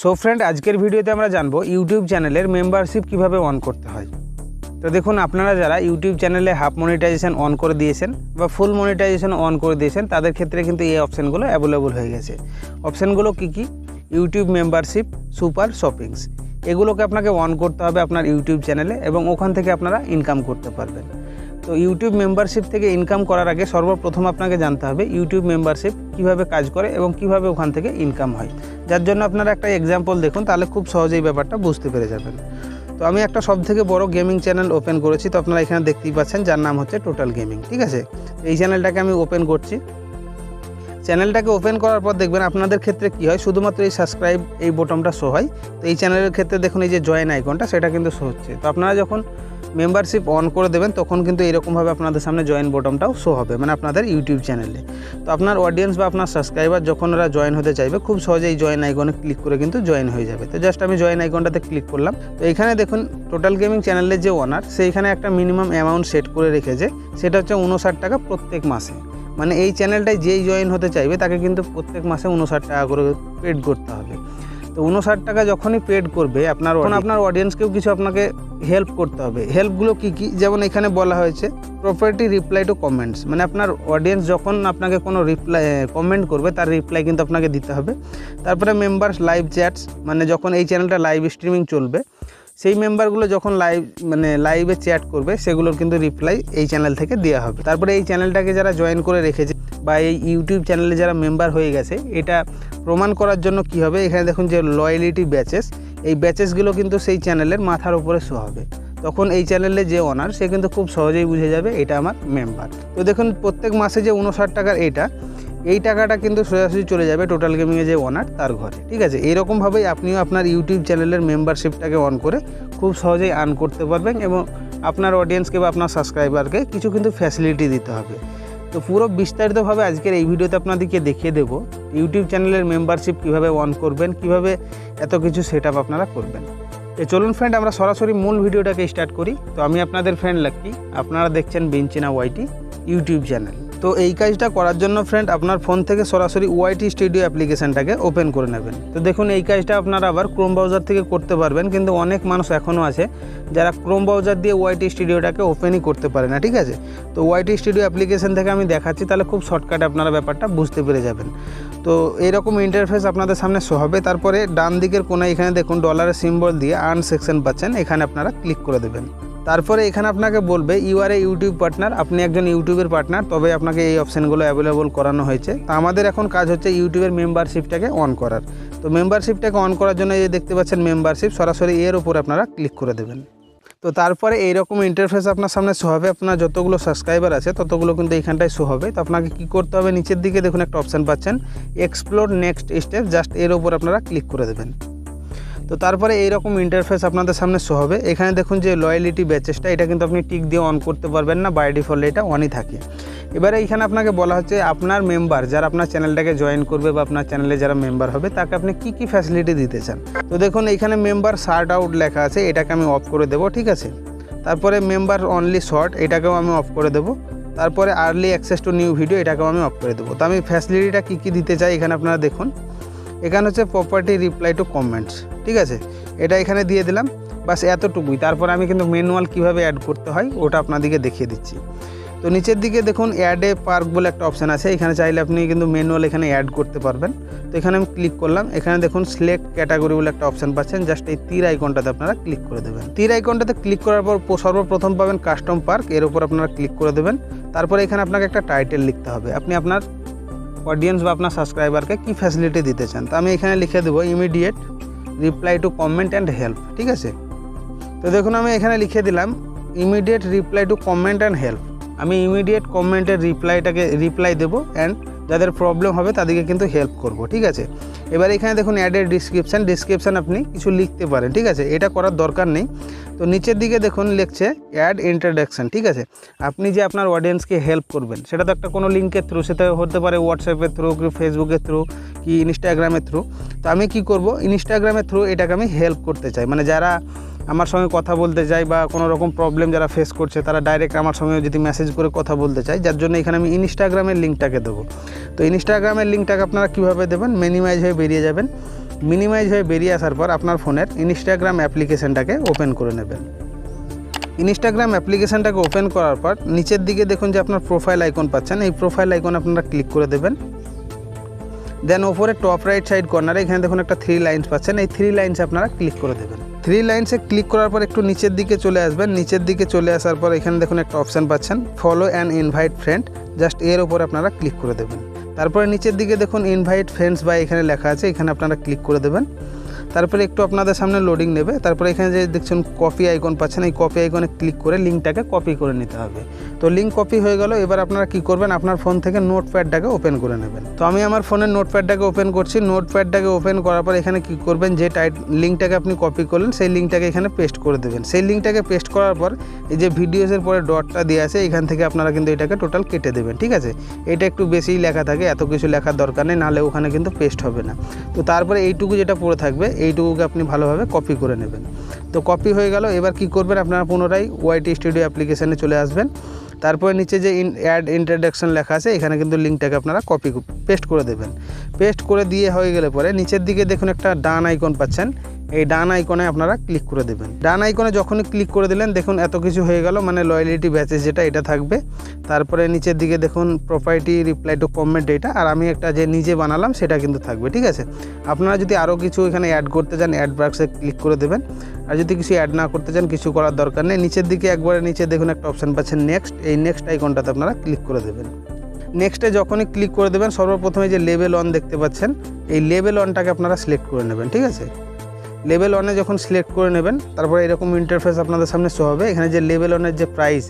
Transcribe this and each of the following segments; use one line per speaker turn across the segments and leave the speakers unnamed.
So friend আজকের ভিডিওতে আমরা জানব ইউটিউব চ্যানেলের মেম্বারশিপ কীভাবে অন করতে হয়। তো দেখুন, আপনারা যারা ইউটিউব চ্যানেলে হাফ মনিটাইজেশন অন করে দিয়েছেন বা ফুল মনিটাইজেশন অন করে দিয়েছেন, তাদের ক্ষেত্রে কিন্তু এই অপশানগুলো অ্যাভেলেবল হয়ে গেছে। অপশানগুলো কী কী? ইউটিউব মেম্বারশিপ সুপার শপিংস এগুলোকে আপনাকে অন করতে হবে আপনার ইউটিউব চ্যানেলে এবং ওখান থেকে আপনারা ইনকাম করতে পারবেন। তো ইউটিউব মেম্বারশিপ থেকে ইনকাম করার আগে সর্বপ্রথম আপনাকে জানতে হবে ইউটিউব মেম্বারশিপ কীভাবে কাজ করে এবং কীভাবে ওখান থেকে ইনকাম হয়। যার জন্য আপনারা একটা এক্সাম্পল দেখুন, তাহলে খুব সহজেই ব্যাপারটা বুঝতে পেরে যাবেন। তো আমি একটা সব থেকে বড় গেমিং চ্যানেল ওপেন করেছি, তো আপনারা এখানে দেখতেই পাচ্ছেন যার নাম হচ্ছে টোটাল গেমিং ঠিক আছে? এই চ্যানেলটাকে আমি ওপেন করছি। চ্যানেলটাকে ওপেন করার পর দেখবেন আপনাদের ক্ষেত্রে কি হয়, শুধুমাত্র এই সাবস্ক্রাইব এই বোটমটা শো হয়। তো এই চ্যানেলের ক্ষেত্রে দেখুন এই যে জয়েন আইকনটা সেটা কিন্তু শো হচ্ছে। তো আপনারা যখন মেম্বারশিপ অন করে দেবেন, তখন কিন্তু এরকমভাবে আপনাদের সামনে জয়েন বটমটাও শো হবে মানে আপনাদের ইউটিউব চ্যানেলে তো আপনার অডিয়েন্স বা আপনার সাবস্ক্রাইবার যখন ওরা জয়েন হতে চাইবে, খুব সহজে এই জয়েন আইকনে ক্লিক করে কিন্তু জয়েন হয়ে যাবে। তো জাস্ট আমি জয়েন আইকনটাতে ক্লিক করলাম। তো এখানে দেখুন টোটাল গেমিং চ্যানেলের যে ওনার সেইখানে একটা মিনিমাম অ্যামাউন্ট সেট করে রেখেছে। সেটা হচ্ছে উনষাট টাকা প্রত্যেক মাসে। মানে এই চ্যানেলটায় যেই জয়েন হতে চাইবে, তাকে কিন্তু প্রত্যেক মাসে উনষাট টাকা করে পেড করতে হবে। তো উনষাট টাকা যখনই পেড করবে আপনার তখন আপনার অডিয়েন্সকেও কিছু আপনাকে হেল্প করতে হবে। হেল্পগুলো কী কী? যেমন এখানে বলা হয়েছে প্রপার্টি রিপ্লাই টু কমেন্টস মানে আপনার অডিয়েন্স যখন আপনাকে কোনো রিপ্লাই কমেন্ট করবে তার রিপ্লাই কিন্তু আপনাকে দিতে হবে। তারপরে মেম্বার্স লাইভ চ্যাটস মানে যখন এই চ্যানেলটা লাইভ স্ট্রিমিং চলবে সেই মেম্বারগুলো যখন লাইভ মানে লাইভে চ্যাট করবে সেগুলোর কিন্তু রিপ্লাই এই চ্যানেল থেকে দেওয়া হবে। তারপরে এই চ্যানেলটাকে যারা জয়েন করে রেখেছে বা এই ইউটিউব চ্যানেলে যারা মেম্বার হয়ে গেছে এটা প্রমাণ করার জন্য কি হবে? এখানে দেখুন যে লয়ালিটি ব্যাচেস এই ব্যাচেসগুলো কিন্তু সেই চ্যানেলের মাথার উপরে শো হবে। তখন এই চ্যানেলে যে ওনার সে কিন্তু খুব সহজেই বুঝে যাবে এটা আমার মেম্বার তো দেখুন, প্রত্যেক মাসে যে উনষাট টাকার এটা, এই টাকাটা কিন্তু সোজাসুজি চলে যাবে টোটাল গেমিংয়ে যে ওনার তার ঘরে, ঠিক আছে? এইরকমভাবেই আপনিও আপনার ইউটিউব চ্যানেলের মেম্বারশিপটাকে অন করে খুব সহজেই আর্ন করতে পারবেন এবং আপনার অডিয়েন্সকে বা আপনার সাবস্ক্রাইবারকে কিছু কিন্তু ফ্যাসিলিটি দিতে হবে। তো পুরো বিস্তারিতভাবে আজকের এই ভিডিওতে আপনাদেরকে দেখিয়ে দেব ইউটিউব চ্যানেলের মেম্বারশিপ কীভাবে অন করবেন, কীভাবে এত কিছু সেট আপনারা করবেন। তো চলুন ফ্রেন্ড আমরা সরাসরি মূল ভিডিওটাকে স্টার্ট করি। তো আমি আপনাদের ফ্রেন্ড লাক্কি আপনারা দেখছেন বেঞ্চিনা ওয়াইটি ইউটিউব চ্যানেল তো এই কাজটা করার জন্য ফ্রেন্ড আপনার ফোন থেকে সরাসরি ওয়াইটি স্টুডিও অ্যাপ্লিকেশানটাকে ওপেন করে নেবেন। তো দেখুন, এই কাজটা আপনারা আবার ক্রোম ব্রাউজার থেকে করতে পারবেন, কিন্তু অনেক মানুষ এখনও আছে যারা ক্রোম ব্রাউজার দিয়ে ওয়াইটি স্টুডিওটাকে ওপেনই করতে পারে না, ঠিক আছে? তো ওয়াইটি স্টুডিও অ্যাপ্লিকেশন থেকে আমি দেখাচ্ছি, তাহলে খুব শর্টকাটে আপনারা ব্যাপারটা বুঝতে পেরে যাবেন। তো এইরকম ইন্টারফেস আপনাদের সামনে শো হবে। তারপরে ডান দিকের কোনায় এখানে দেখুন ডলারের সিম্বল দিয়ে আর্ন সেকশন পাচ্ছেন, এখানে আপনারা ক্লিক করে দেবেন। তারপরে এখানে আপনাকে বলবে you are a YouTube partner আপনি একজন ইউটিউবের পার্টনার তবে আপনাকে এই অপশানগুলো অ্যাভেলেবল করানো হয়েছে। তো আমাদের এখন কাজ হচ্ছে ইউটিউবের মেম্বারশিপটাকে অন করার। তো মেম্বারশিপটাকে অন করার জন্য এই দেখতে পাচ্ছেন মেম্বারশিপ সরাসরি এর উপর আপনারা ক্লিক করে দেবেন। তো তারপরে এইরকম ইন্টারফেস আপনার সামনে শো হবে, আপনার যতগুলো সাবস্ক্রাইবার আছে, ততগুলো কিন্তু এইখানটায় শো হবে। তো আপনাকে কী করতে হবে, নিচের দিকে দেখুন একটা অপশান পাচ্ছেন এক্সপ্লোর নেক্সট স্টেপ জাস্ট এর ওপর আপনারা ক্লিক করে দেবেন। তো তারপরে এইরকম ইন্টারফেস আপনাদের সামনে শো হবে। এখানে দেখুন যে লয়ালিটি ব্যাচেসটা এটা কিন্তু আপনি টিক দিয়ে অন করতে পারবেন না বাই ডিফল্ট এটা অনই থাকে। এবারে এখানে আপনাকে বলা হচ্ছে আপনার মেম্বার যারা আপনার চ্যানেলটাকে জয়েন করবে বা আপনার চ্যানেলে যারা মেম্বার হবে, তাকে আপনি কি কি ফ্যাসিলিটি দিতে চান? তো দেখুন, এখানে মেম্বার শার্ট আউট লেখা আছে, এটাকে আমি অফ করে দেবো, ঠিক আছে? তারপরে মেম্বার অনলি শর্ট এটাকেও আমি অফ করে দেবো। তারপরে early access to new video এটাকেও আমি অফ করে দেবো। তো আমি ফ্যাসিলিটিটা কী কী দিতে চাই, এখানে আপনারা দেখুন। এখানে হচ্ছে প্রপার্টি রিপ্লাই টু কমেন্টস ঠিক আছে? এটা এখানে দিয়ে দিলাম। বাস এতটুকুই। তারপর আমি কিন্তু ম্যানুয়াল কীভাবে অ্যাড করতে হয়, ওটা আপনাদেরকে দেখিয়ে দিচ্ছি। তো নিচের দিকে দেখুন অ্যাডে পার্ক বলে একটা অপশান আছে। এখানে চাইলে আপনি কিন্তু ম্যানুয়াল এখানে অ্যাড করতে পারবেন। তো এখানে আমি ক্লিক করলাম। এখানে দেখুন সিলেক্ট ক্যাটাগরি বলে একটা অপশান পাচ্ছেন। জাস্ট এই তীর আইকনটাতে আপনারা ক্লিক করে দেবেন। তীর আইকনটাতে ক্লিক করার পর সর্বপ্রথম পাবেন কাস্টম পার্কের উপর আপনারা ক্লিক করে দেবেন। তারপরে এখানে আপনাকে একটা টাইটেল লিখতে হবে। আপনি আপনার অডিয়েন্স বা আপনার সাবস্ক্রাইবারকে কী ফ্যাসিলিটি দিতে চান? তো আমি এখানে লিখে দেবো immediate reply to comment and help ঠিক আছে? তো দেখুন, আমি এখানে লিখে দিলাম immediate reply to comment and help আমি ইমিডিয়েট কমেন্টের রিপ্লাইটাকে রিপ্লাই দেবো অ্যান্ড যাদের প্রবলেম হবে তাদেরকে কিন্তু হেল্প করব, ঠিক আছে? এবার এখানে দেখুন অ্যাডের ডিসক্রিপশান ডিসক্রিপশান আপনি কিছু লিখতে পারেন, ঠিক আছে? এটা করার দরকার নেই। তো নিচের দিকে দেখুন লিখছে অ্যাড ইন্ট্রোডাকশান ঠিক আছে? আপনি যে আপনার অডিয়েন্সকে হেল্প করবেন, সেটা তো একটা কোনো লিঙ্কের থ্রু সেটা হতে পারে হোয়াটসঅ্যাপের থ্রু কি ফেসবুকের থ্রু কি ইনস্টাগ্রামের থ্রু তো আমি কি করব? ইনস্টাগ্রামের থ্রু এটাকে আমি হেল্প করতে চাই। মানে যারা আমার সঙ্গে কথা বলতে চাই বা কোনো রকম প্রবলেম যারা ফেস করছে, তারা ডাইরেক্ট আমার সঙ্গে যদি মেসেজ করে কথা বলতে চাই যার জন্য এখানে আমি ইনস্টাগ্রামের লিঙ্কটাকে দেবো। তো ইনস্টাগ্রামের লিঙ্কটাকে আপনারা কীভাবে দেবেন? মিনিমাইজ হয়ে বেরিয়ে যাবেন। মিনিমাইজ হয়ে বেরিয়ে আসার পর আপনার ফোনের ইনস্টাগ্রাম অ্যাপ্লিকেশনটাকে ওপেন করে নেবেন। ইনস্টাগ্রাম অ্যাপ্লিকেশনটাকে ওপেন করার পর নিচের দিকে দেখুন যে আপনার প্রোফাইল আইকন পাচ্ছেন, এই প্রোফাইল আইকন আপনারা ক্লিক করে দেবেন। দেন ওপরে টপ রাইট সাইড কর্নারে এখানে দেখুন একটা থ্রি লাইন্স পাচ্ছেন, এই থ্রি লাইন্স আপনারা ক্লিক করে দেবেন। থ্রি লাইনসে ক্লিক করার পর একটু নিচের দিকে চলে আসবেন। নিচের দিকে চলে আসার পর এখানে দেখুন একটা অপশান পাচ্ছেন follow and invite friend just এর ওপর আপনারা ক্লিক করে দেবেন। তারপরে নিচের দিকে দেখুন ইনভাইট ফ্রেন্ডস বা এখানে লেখা আছে, এখানে আপনারা ক্লিক করে দেবেন। তারপরে একটু আপনাদের সামনে লোডিং নেবে। তারপরে এখানে যে দেখছেন কপি আইকন পাচ্ছেন, এই কপি আইকনে ক্লিক করে লিঙ্কটাকে কপি করে নিতে হবে। তো লিঙ্ক কপি হয়ে গেল, এবার আপনারা কি করবেন? আপনার ফোন থেকে নোটপ্যাডটাকে ওপেন করে নেবেন। তো আমি আমার ফোনের নোটপ্যাডটাকে ওপেন করছি। নোটপ্যাডটাকে ওপেন করার পর এখানে কি করবেন? যে টাইট লিঙ্কটাকে আপনি কপি করলেন, সেই লিঙ্কটাকে এখানে পেস্ট করে দেবেন। সেই লিঙ্কটাকে পেস্ট করার পর এই যে ভিডিওসের পরে ডটটা দিয়ে আছে, এখান থেকে আপনারা কিন্তু এটাকে টোটাল কেটে দেবেন, ঠিক আছে? এটা একটু বেশিই লেখা থাকে, এত কিছু লেখার দরকার নেই, নাহলে ওখানে কিন্তু পেস্ট হবে না। তো তারপরে এইটুকু যেটা পড়ে থাকবে এইটুকুকে আপনি ভালোভাবে কপি করে নেবেন। তো কপি হয়ে গেল, এবার কি করবেন আপনারা পুনরায় ওয়াইটি স্টুডিও অ্যাপ্লিকেশানে চলে আসবেন। তারপরে নিচে যে অ্যাড ইন্ট্রোডাকশন লেখা আছে, এখানে কিন্তু লিঙ্কটাকে আপনারা কপি পেস্ট করে দেবেন। পেস্ট করে দিয়ে হয়ে গেলে পরে নিচের দিকে দেখুন একটা ডান আইকন পাচ্ছেন এই ডান আইকনে আপনারা ক্লিক করে দেবেন। ডান আইকনে যখনই ক্লিক করে দিলেন, দেখুন এত কিছু হয়ে গেল মানে লয়ালিটি ব্যাচেস যেটা, এটা থাকবে। তারপরে নিচের দিকে দেখুন প্রপার্টি রিপ্লাই টু কমেন্ট এটা, আর আমি একটা যে নিজে বানালাম, সেটা কিন্তু থাকবে, ঠিক আছে? আপনারা যদি আরও কিছু এখানে অ্যাড করতে চান অ্যাড বাক্সে ক্লিক করে দেবেন। আর যদি কিছু অ্যাড না করতে চান, কিছু করার দরকার নেই। নিচের দিকে একবারে নিচে দেখুন একটা অপশান পাচ্ছেন নেক্সট এই নেক্সট আইকনটাতে আপনারা ক্লিক করে দেবেন। নেক্সটে যখনই ক্লিক করে দেবেন, সর্বপ্রথমে যে লেভেল অন দেখতে পাচ্ছেন, এই লেভেল অনটাকে আপনারা সিলেক্ট করে নেবেন, ঠিক আছে? লেভেল ওয়ানে যখন সিলেক্ট করে নেবেন, তারপরে এরকম ইন্টারফেস আপনাদের সামনে শো হবে। এখানে যে লেভেল ওয়ানের যে প্রাইস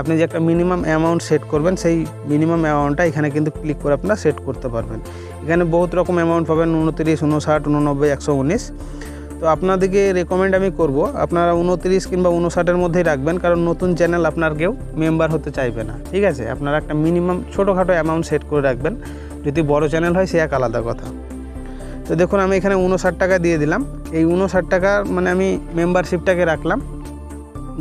আপনি যে একটা মিনিমাম অ্যামাউন্ট সেট করবেন, সেই মিনিমাম অ্যামাউন্টটা এখানে কিন্তু ক্লিক করে আপনারা সেট করতে পারবেন। এখানে বহুত রকম অ্যামাউন্ট পাবেন, উনত্রিশ, উনষাট, উননব্বই, একশো উনিশ। তো আপনাদেরকে রেকমেন্ড আমি করব, আপনারা উনত্রিশ কিংবা উনষাটের মধ্যেই রাখবেন, কারণ নতুন চ্যানেল আপনার কেউ মেম্বার হতে চাইবে না। ঠিক আছে? আপনারা একটা মিনিমাম ছোটোখাটো অ্যামাউন্ট সেট করে রাখবেন। যদি বড় চ্যানেল হয়, সে এক আলাদা কথা। তো দেখুন আমি এখানে উনষাট টাকা দিয়ে দিলাম। এই উনষাট টাকা মানে আমি মেম্বারশিপটাকে রাখলাম।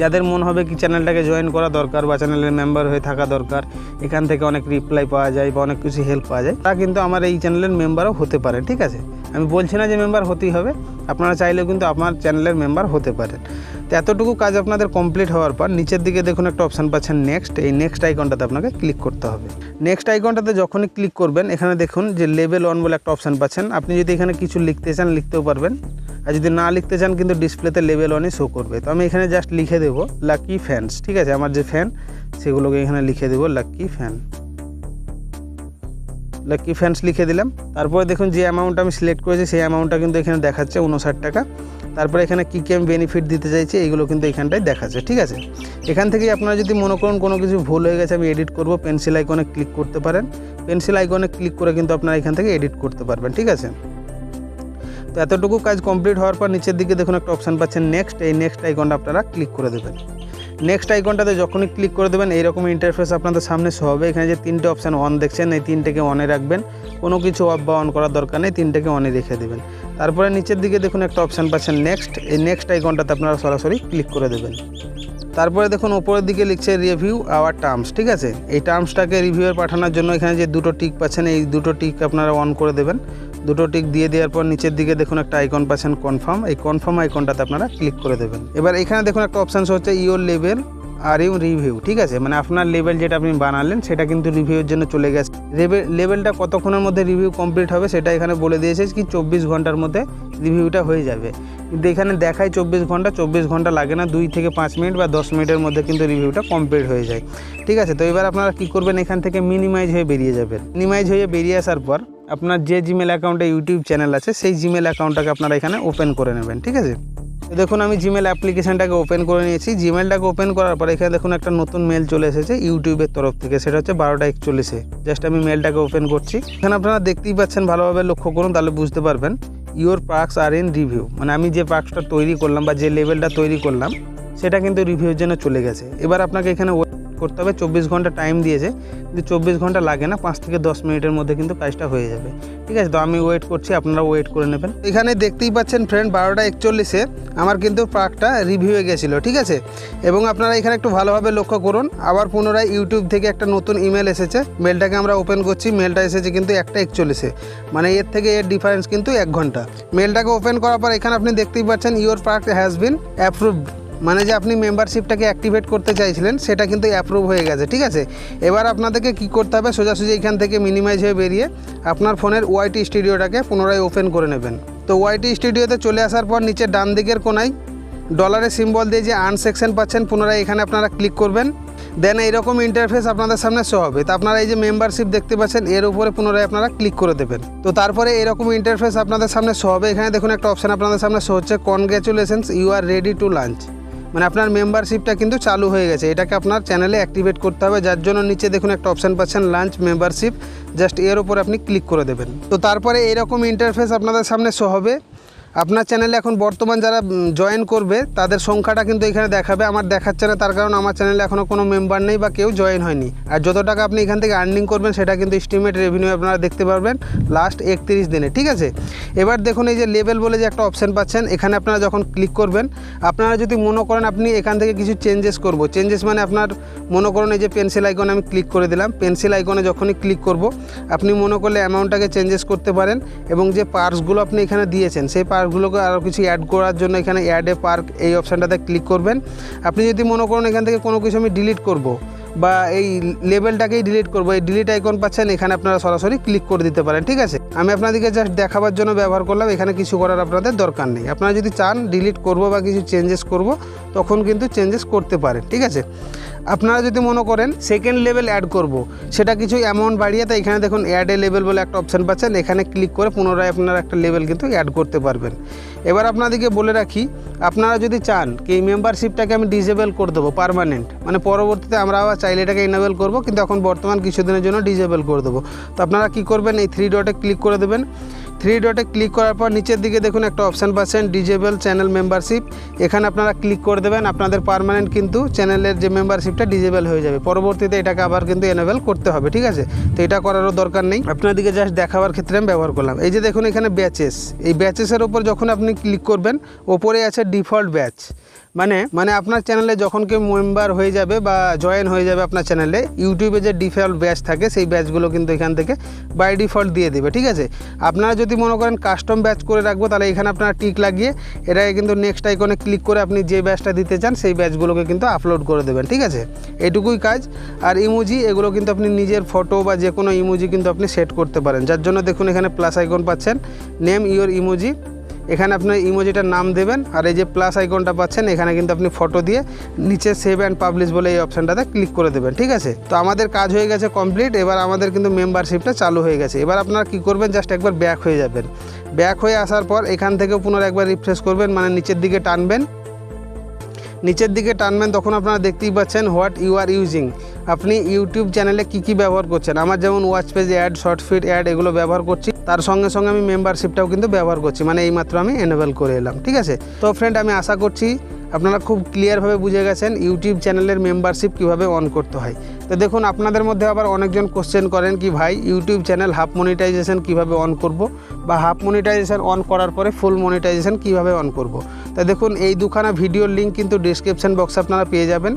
যাদের মন হবে কি চ্যানেলটাকে জয়েন করা দরকার বা চ্যানেলের মেম্বার হয়ে থাকা দরকার, এখান থেকে অনেক রিপ্লাই পাওয়া যায় বা অনেক কিছু হেল্প পাওয়া যায়, তা কিন্তু আমার এই চ্যানেলের মেম্বারও হতে পারে, ঠিক আছে? আমি বলছি না যে মেম্বার হতেই হবে, আপনারা চাইলেও কিন্তু আপনার চ্যানেলের মেম্বার হতে পারেন। তো এতটুকু কাজ আপনাদের কমপ্লিট হওয়ার পর, নিচের দিকে দেখুন একটা অপশান পাচ্ছেন নেক্সট এই নেক্সট আইকনটাতে আপনাকে ক্লিক করতে হবে। নেক্সট আইকনটাতে যখনই ক্লিক করবেন, এখানে দেখুন যে লেভেল ওয়ান বলে একটা অপশান পাচ্ছেন, আপনি যদি এখানে কিছু লিখতে চান, লিখতেও পারবেন। আর যদি না লিখতে চান কিন্তু ডিসপ্লেতে লেভেল ওয়ানই শো করবে। তো আমি এখানে জাস্ট লিখে দেবো লাকি ফ্যানস ঠিক আছে? আমার যে ফ্যান সেগুলোকে এখানে লিখে দেবো লাকি ফ্যান লাকি ফ্যান্স লিখে দিলাম। তারপরে দেখুন যে অ্যামাউন্ট আমি সিলেক্ট করেছি, সেই অ্যামাউন্টটা কিন্তু এখানে দেখাচ্ছে উনষাট টাকা। তারপরে এখানে কী কী আমি বেনিফিট দিতে চাইছি, এইগুলো কিন্তু এখানটায় দেখাচ্ছে, ঠিক আছে? এখান থেকেই আপনারা যদি মনে করুন কোনো কিছু ভুল হয়ে গেছে, আমি এডিট করব পেন্সিল আইকনে ক্লিক করতে পারেন। পেন্সিল আইকনে ক্লিক করে কিন্তু আপনারা এখান থেকে এডিট করতে পারবেন, ঠিক আছে? তো এতটুকু কাজ কমপ্লিট হওয়ার পর নিচের দিকে দেখুন একটা অপশান পাচ্ছেন নেক্সট এই নেক্সট আইকনটা আপনারা ক্লিক করে দেবেন। নেক্সট আইকনটাতে যখনই ক্লিক করে দেবেন, এইরকম ইন্টারফেস আপনাদের সামনে শো হবে। এখানে যে তিনটে অপশান অন দেখছেন, এই তিনটেকে অনে রাখবেন। কোনো কিছু অফ বা অন করার দরকার নেই, তিনটেকে অনে রেখে দেবেন। তারপরে নিচের দিকে দেখুন একটা অপশান পাচ্ছেন নেক্সট এই নেক্সট আইকনটাতে আপনারা সরাসরি ক্লিক করে দেবেন। তারপরে দেখুন উপরের দিকে লিখছে রিভিউ আওয়ার টার্মস ঠিক আছে? এই টার্মসটাকে রিভিউয়ে পাঠানোর জন্য এখানে যে দুটো টিক পাচ্ছেন, এই দুটো টিক আপনারা অন করে দেবেন। দুটো টিক দিয়ে দেওয়ার পর নিচের দিকে দেখুন একটা আইকন পাচ্ছেন কনফার্ম এই কনফার্ম আইকনটাতে আপনারা ক্লিক করে দেবেন। এবার এখানে দেখুন একটা অপশান হচ্ছে your level are you review ঠিক আছে? মানে আপনার লেভেল যেটা আপনি বানালেন, সেটা কিন্তু রিভিউর জন্য চলে গেছে। লেভেল লেভেলটা কতক্ষণের মধ্যে রিভিউ কমপ্লিট হবে সেটা এখানে বলে দিয়েছে কি চব্বিশ ঘণ্টার মধ্যে রিভিউটা হয়ে যাবে। কিন্তু এখানে দেখায় চব্বিশ ঘণ্টা চব্বিশ ঘণ্টা লাগে না, দুই থেকে পাঁচ মিনিট বা দশ মিনিটের মধ্যে কিন্তু রিভিউটা কমপ্লিট হয়ে যায়। ঠিক আছে? তো এবার আপনারা কী করবেন? এখান থেকে মিনিমাইজ হয়ে বেরিয়ে যাবেন। মিনিমাইজ হয়ে বেরিয়ে আসার পর আপনার যে জিমেল অ্যাকাউন্টে ইউটিউব চ্যানেল আছে, সেই জিমেল অ্যাকাউন্টটাকে আপনারা এখানে ওপেন করে নেবেন, ঠিক আছে? দেখুন, আমি জিমেল অ্যাপ্লিকেশনটাকে ওপেন করে নিয়েছি। জিমেলটাকে ওপেন করার পর এখানে দেখুন একটা নতুন মেল চলে এসেছে ইউটিউবের তরফ থেকে, সেটা হচ্ছে বারোটা একচল্লিশে। জাস্ট আমি মেলটাকে ওপেন করছি। এখানে আপনারা দেখতেই পাচ্ছেন, ভালোভাবে লক্ষ্য করুন, তাহলে বুঝতে পারবেন your perks are in review মানে আমি যে পার্কসটা তৈরি করলাম বা যে লেভেলটা তৈরি করলাম, সেটা কিন্তু রিভিউর জন্য চলে গেছে। এবার আপনাকে এখানে করতে হবে। চব্বিশ ঘণ্টা টাইম দিয়েছে। কিন্তু চব্বিশ ঘণ্টা লাগে না, পাঁচ থেকে দশ মিনিটের মধ্যে কিন্তু কাজটা হয়ে যাবে। ঠিক আছে? তো আমি ওয়েট করছি আপনারা ওয়েট করে নেবেন। এখানে দেখতেই পাচ্ছেন ফ্রেন্ড বারোটা একচল্লিশে আমার কিন্তু পার্কটা রিভিউ হয়ে গেছিল, ঠিক আছে? এবং আপনারা এখানে একটু ভালোভাবে লক্ষ্য করুন, আবার পুনরায় ইউটিউব থেকে একটা নতুন ইমেল এসেছে। মেলটাকে আমরা ওপেন করছি মেলটা এসেছে কিন্তু একটা একচল্লিশে। মানে এর থেকে এর ডিফারেন্স কিন্তু এক ঘণ্টা। মেলটাকে ওপেন করার পর এখানে আপনি দেখতেই পাচ্ছেন your perk has been approved মানে যে আপনি মেম্বারশিপটাকে অ্যাক্টিভেট করতে চাইছিলেন, সেটা কিন্তু অ্যাপ্রুভ হয়ে গেছে, ঠিক আছে? এবার আপনাদেরকে কি করতে হবে? সোজাসুজি এখান থেকে মিনিমাইজ হয়ে বেরিয়ে আপনার ফোনের ওয়াইটি স্টুডিওটাকে পুনরায় ওপেন করে নেবেন। তো ওয়াইটি স্টুডিওতে চলে আসার পর নিচে ডান দিকের কোনায় ডলারের সিম্বল দিয়ে যে আর্ন সেকশন পাচ্ছেন, পুনরায় এখানে আপনারা ক্লিক করবেন। দেন এইরকম ইন্টারফেস আপনাদের সামনে শো হবে। তো আপনারা এই যে মেম্বারশিপ দেখতে পাচ্ছেন, এর উপরে পুনরায় আপনারা ক্লিক করে দেবেন। তো তারপরে এরকম ইন্টারফেস আপনাদের সামনে শো হবে। এখানে দেখুন একটা অপশন আপনাদের সামনে শো হচ্ছে congratulations you are ready to launch মানে আপনার মেম্বারশিপটা কিন্তু চালু হয়ে গেছে। এটাকে আপনার চ্যানেলে অ্যাক্টিভেট করতে হবে। যার জন্য নিচে দেখুন একটা অপশান পাচ্ছেন লাঞ্চ মেম্বারশিপ জাস্ট এর ওপর আপনি ক্লিক করে দেবেন। তো তারপরে এরকম ইন্টারফেস আপনাদের সামনে শো হবে। আপনার চ্যানেলে এখন বর্তমান যারা জয়েন করবে, তাদের সংখ্যাটা কিন্তু এখানে দেখাবে। আমার দেখাচ্ছে না, তার কারণ আমার চ্যানেলে এখনও কোনো মেম্বার নেই বা কেউ জয়েন হয়নি। আর যত টাকা আপনি এখান থেকে আর্নিং করবেন, সেটা কিন্তু এস্টিমেট রেভিনিউ আপনারা দেখতে পারবেন লাস্ট একত্রিশ দিনে, ঠিক আছে? এবার দেখুন এই যে লেভেল বলে যে একটা অপশান পাচ্ছেন, এখানে আপনারা যখন ক্লিক করবেন, আপনারা যদি মনে করেন আপনি এখান থেকে কিছু চেঞ্জেস করব চেঞ্জেস মানে আপনার মনে করুন এই যে পেন্সিল আইকনে আমি ক্লিক করে দিলাম পেন্সিল আইকনে যখনই ক্লিক করব, আপনি মনে করলে অ্যামাউন্টটাকে চেঞ্জেস করতে পারেন এবং যে পার্কসগুলো আপনি এখানে দিয়েছেন, সেই পার্কগুলোকে আরও কিছু অ্যাড করার জন্য এখানে অ্যাড পার্ক এই অপশানটাতে ক্লিক করবেন। আপনি যদি মনে করেন এখান থেকে কোনো কিছু আমি ডিলিট করব বা এই লেভেলটাকেই ডিলিট করব, এই ডিলিট আইকন পাচ্ছেন, এখানে আপনারা সরাসরি ক্লিক করে দিতে পারেন, ঠিক আছে? আমি আপনাদেরকে জাস্ট দেখাবার জন্য ব্যবহার করলাম, এখানে কিছু করার আপনাদের দরকার নেই। আপনারা যদি চান ডিলিট করব বা কিছু চেঞ্জেস করব, তখন কিন্তু চেঞ্জেস করতে পারেন, ঠিক আছে? আপনারা যদি মনে করেন সেকেন্ড লেভেল অ্যাড করব, সেটা কিছু অ্যামাউন্ট বাড়িয়ে তাই এখানে দেখুন অ্যাড এ লেভেল বলে একটা অপশান পাচ্ছেন, এখানে ক্লিক করে পুনরায় আপনারা একটা লেভেল কিন্তু অ্যাড করতে পারবেন। এবার আপনাদেরকে বলে রাখি, আপনারা যদি চান কি এই মেম্বারশিপটাকে আমি ডিসেবল করে দেবো পারমানেন্ট মানে পরবর্তীতে আমরা আবার চাইলে এটাকে ইনেবল করব, কিন্তু এখন বর্তমান কিছুদিনের জন্য ডিসেবল করে দেবো। তো আপনারা কী করবেন, এই থ্রি ডটে ক্লিক করে দেবেন। থ্রি ডটে ক্লিক করার পর নিচের দিকে দেখুন একটা অপশান পাচ্ছেন ডিজেবল চ্যানেল মেম্বারশিপ এখানে আপনারা ক্লিক করে দেবেন, আপনাদের পারমানেন্ট কিন্তু চ্যানেলের যে মেম্বারশিপটা ডিজেবল হয়ে যাবে। পরবর্তীতে এটাকে আবার কিন্তু এনেবেল করতে হবে, ঠিক আছে? তো এটা করারও দরকার নেই। আপনাদেরকে জাস্ট দেখাবার ক্ষেত্রে আমি ব্যবহার করলাম। এই যে দেখুন এখানে ব্যাচেস এই ব্যাচেসের ওপর যখন আপনি ক্লিক করবেন, ওপরে আছে ডিফল্ট ব্যাচ মানে মানে আপনার চ্যানেলে যখন কেউ মেম্বার হয়ে যাবে বা জয়েন হয়ে যাবে আপনার চ্যানেলে ইউটিউবে যে ডিফল্ট ব্যাচ থাকে, সেই ব্যাচগুলো কিন্তু এখান থেকে বাই ডিফল্ট দিয়ে দেবে, ঠিক আছে? আপনারা যদি মনে করেন কাস্টম ব্যাচ করে রাখব, তাহলে এখানে আপনারা টিক লাগিয়ে এটাকে কিন্তু নেক্সট আইকনে ক্লিক করে আপনি যে ব্যাচটা দিতে চান, সেই ব্যাচগুলোকে কিন্তু আপলোড করে দেবেন, ঠিক আছে? এটুকুই কাজ। আর ইমোজি এগুলো কিন্তু আপনি নিজের ফটো বা যে কোনো ইমোজি কিন্তু আপনি সেট করতে পারেন। যার জন্য দেখুন এখানে প্লাস আইকন পাচ্ছেন। নেম ইওর ইমোজি এখানে আপনার ইমোজিটার নাম দেবেন আর এই যে প্লাস আইকনটা পাচ্ছেন, এখানে কিন্তু আপনি ফটো দিয়ে নিচে সেভ অ্যান্ড পাবলিশ বলে এই অপশানটাতে ক্লিক করে দেবেন, ঠিক আছে? তো আমাদের কাজ হয়ে গেছে কমপ্লিট এবার আমাদের কিন্তু মেম্বারশিপটা চালু হয়ে গেছে। এবার আপনারা কী করবেন জাস্ট একবার ব্যাক হয়ে যাবেন। ব্যাক হয়ে আসার পর এখান থেকে পুনরায় একবার রিফ্রেশ করবেন মানে নিচের দিকে টানবেন। নিচের দিকে টানবেন, তখন আপনারা দেখতেই পাচ্ছেন হোয়াট ইউ আর ইউজিং আপনি ইউটিউব চ্যানেলে কী কী ব্যবহার করছেন? আমার যেমন watch page ad short feed ad এগুলো ব্যবহার করছি। তার সঙ্গে সঙ্গে আমি মেম্বারশিপটাও কিন্তু ব্যবহার করছি। মানে এইমাত্র আমি এনেবল করে এলাম, ঠিক আছে? তো ফ্রেন্ড আমি আশা করছি আপনারা খুব ক্লিয়ারভাবে বুঝে গেছেন ইউটিউব চ্যানেলের মেম্বারশিপ কীভাবে অন করতে হয়। তো দেখুন, আপনাদের মধ্যে আবার অনেকজন কোশ্চেন করেন কি, ভাই, ইউটিউব চ্যানেল হাফ মনিটাইজেশন কীভাবে অন করব? বা হাফ মনিটাইজেশন অন করার পরে ফুল মনিটাইজেশন কীভাবে অন করব? তো দেখুন, এই দুখানা ভিডিওর লিঙ্ক কিন্তু ডিসক্রিপশন বক্সে আপনারা পেয়ে যাবেন।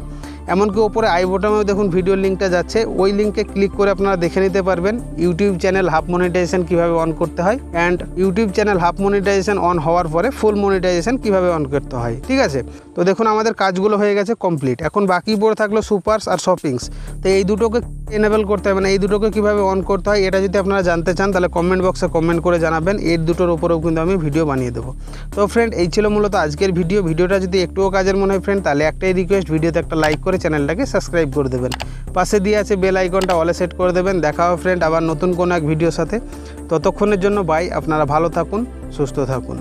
এমনকি ওপরে আই বোটামে দেখুন ভিডিও লিঙ্কটা যাচ্ছে। ওই লিঙ্কে ক্লিক করে আপনারা দেখে নিতে পারবেন ইউটিউব চ্যানেল হাফ মনিটাইজেশন কীভাবে অন করতে হয় and YouTube channel half monetization on হওয়ার পরে ফুল মনিটাইজেশন কীভাবে অন করতে হয়। ঠিক আছে? তো দেখুন আমাদের কাজগুলো হয়ে গেছে কমপ্লিট এখন বাকি পড়ে থাকল সুপারস আর শপিংস তো এই দুটোকে এনেবল করতে হবে মানে এই দুটোকে কীভাবে অন করতে হয়, এটা যদি আপনারা জানতে চান, তাহলে কমেন্ট বক্সে কমেন্ট করে জানাবেন এর দুটোর উপরেও কিন্তু আমি ভিডিও বানিয়ে দেবো। তো ফ্রেন্ড এই ছিল মূলত আজকের ভিডিও ভিডিওটা যদি একটুও কাজের মনে হয় ফ্রেন্ড তাহলে একটাই রিকোয়েস্ট ভিডিওতে একটা লাইক করে চ্যানেলটাকে সাবস্ক্রাইব করে দেবেন। পাশে দিয়ে আছে বেল আইকনটা অলে সেট করে দেবেন। দেখা হবে ফ্রেন্ড আবার নতুন কোনো এক ভিডিওর সাথে। ততক্ষণের জন্য বাই আপনারা ভালো থাকুন, সুস্থ থাকুন।